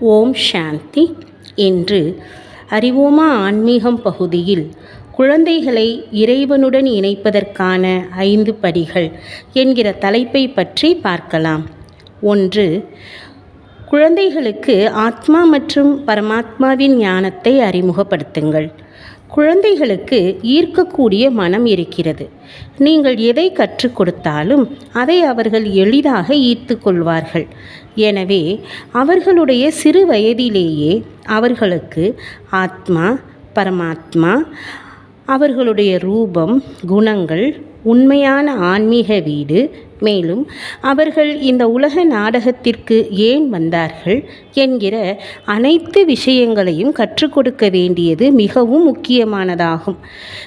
ஓம் சாந்தி என்று அறிவோமா ஆன்மீகம் பகுதியில் குழந்தைகளை இறைவனுடன் இணைப்பதற்கான ஐந்து படிகள் என்கிற தலைப்பை பற்றி பார்க்கலாம். ஒன்று குழந்தைகளுக்கு ஆத்மா மற்றும் பரமாத்மாவின் ஞானத்தை அறிமுகப்படுத்துங்கள். குழந்தைகளுக்கு ஈர்க்கக்கூடிய மனம் இருக்கிறது. நீங்கள் எதை கற்றுக் கொடுத்தாலும் அதை அவர்கள் எளிதாக ஈர்த்து கொள்வார்கள். எனவே அவர்களுடைய சிறு வயதிலேயே அவர்களுக்கு ஆத்மா பரமாத்மா அவர்களுடைய ரூபம் குணங்கள் உண்மையான ஆன்மீக வீடு. மேலும் அவர்கள் இந்த உலக நாடகத்திற்கு ஏன் வந்தார்கள் என்கிற அனைத்து விஷயங்களையும் கற்றுக் கொடுக்க வேண்டியது மிகவும் முக்கியமானதாகும்.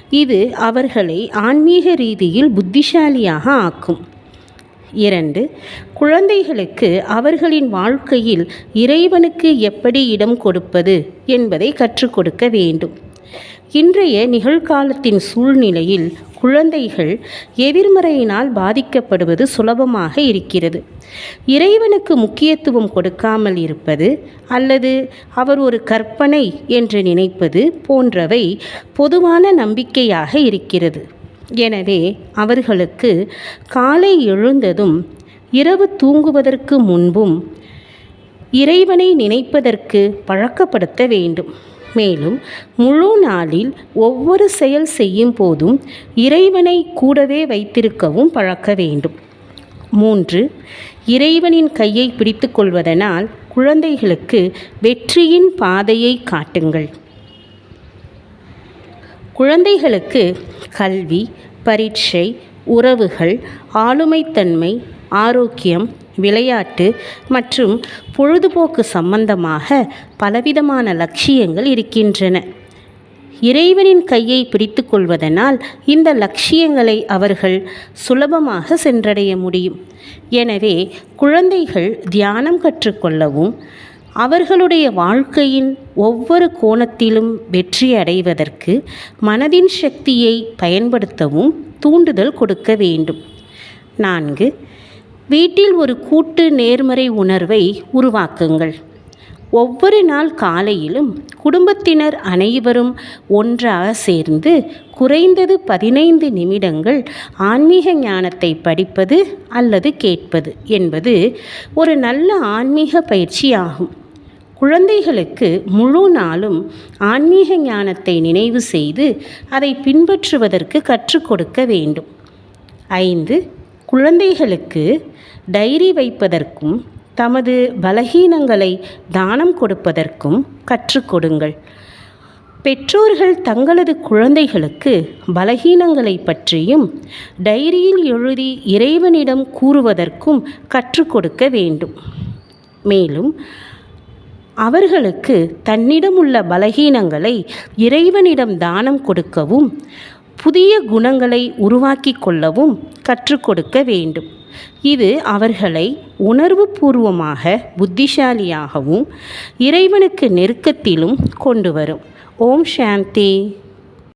இது அவர்களை ஆன்மீக ரீதியில் புத்திசாலியாக ஆக்கும். இரண்டு குழந்தைகளுக்கு அவர்களின் வாழ்க்கையில் இறைவனுக்கு எப்படி இடம் கொடுப்பது என்பதை கற்றுக் கொடுக்க வேண்டும். இன்றைய நிகழ்காலத்தின் சூழ்நிலையில் குழந்தைகள் எதிர்மறையினால் பாதிக்கப்படுவது சுலபமாக இருக்கிறது. இறைவனுக்கு முக்கியத்துவம் கொடுக்காமல் இருப்பது அல்லது அவர் ஒரு கற்பனை என்று நினைப்பது போன்றவை பொதுவான நம்பிக்கையாக இருக்கிறது. எனவே அவர்களுக்கு காலை எழுந்ததும் இரவு தூங்குவதற்கு முன்பும் இறைவனை நினைப்பதற்கு பழக்கப்படுத்த வேண்டும். மேலும் முழு நாளில் ஒவ்வொரு செயல் செய்யும் போதும் இறைவனை கூடவே வைத்திருக்கவும் பழக்க வேண்டும். மூன்று இறைவனின் கையை பிடித்து கொள்வதனால் குழந்தைகளுக்கு வெற்றியின் பாதையை காட்டுங்கள். குழந்தைகளுக்கு கல்வி பரீட்சை உறவுகள் ஆளுமைத்தன்மை ஆரோக்கியம் விளையாட்டு மற்றும் பொழுதுபோக்கு சம்பந்தமாக பலவிதமான லட்சியங்கள் இருக்கின்றன. இறைவனின் கையை பிடித்து கொள்வதனால் இந்த லட்சியங்களை அவர்கள் சுலபமாக சென்றடைய முடியும். எனவே குழந்தைகள் தியானம் கற்றுக்கொள்ளவும் அவர்களுடைய வாழ்க்கையின் ஒவ்வொரு கோணத்திலும் வெற்றி அடைவதற்கு மனதின் சக்தியை பயன்படுத்தவும் தூண்டுதல் கொடுக்க வேண்டும். நான்கு வீட்டில் ஒரு கூட்டு நேர்மறை உணர்வை உருவாக்குங்கள். ஒவ்வொரு நாள் காலையிலும் குடும்பத்தினர் அனைவரும் ஒன்றாக சேர்ந்து குறைந்தது பதினைந்து நிமிடங்கள் ஆன்மீக ஞானத்தை படிப்பது அல்லது கேட்பது என்பது ஒரு நல்ல ஆன்மீக பயிற்சியாகும். குழந்தைகளுக்கு முழு நாளும் ஆன்மீக ஞானத்தை நினைவு செய்து அதை பின்பற்றுவதற்கு கற்றுக் கொடுக்க வேண்டும். ஐந்து குழந்தைகளுக்கு டைரி வைப்பதற்கும் தமது பலகீனங்களை தானம் கொடுப்பதற்கும் கற்றுக் கொடுங்கள். பெற்றோர்கள் தங்களது குழந்தைகளுக்கு பலகீனங்களை பற்றியும் டைரியில் எழுதி இறைவனிடம் கூறுவதற்கும் கற்றுக் கொடுக்க வேண்டும். மேலும் அவர்களுக்கு தன்னிடம் உள்ள பலகீனங்களை இறைவனிடம் தானம் கொடுக்கவும் புதிய குணங்களை உருவாக்கி கொள்ளவும் கற்றுக் கொடுக்க வேண்டும். இது அவர்களை உணர்வுபூர்வமாக புத்திசாலியாகவும் இறைவனுக்கு நெருக்கத்திலும் கொண்டு வரும். ஓம் சாந்தி.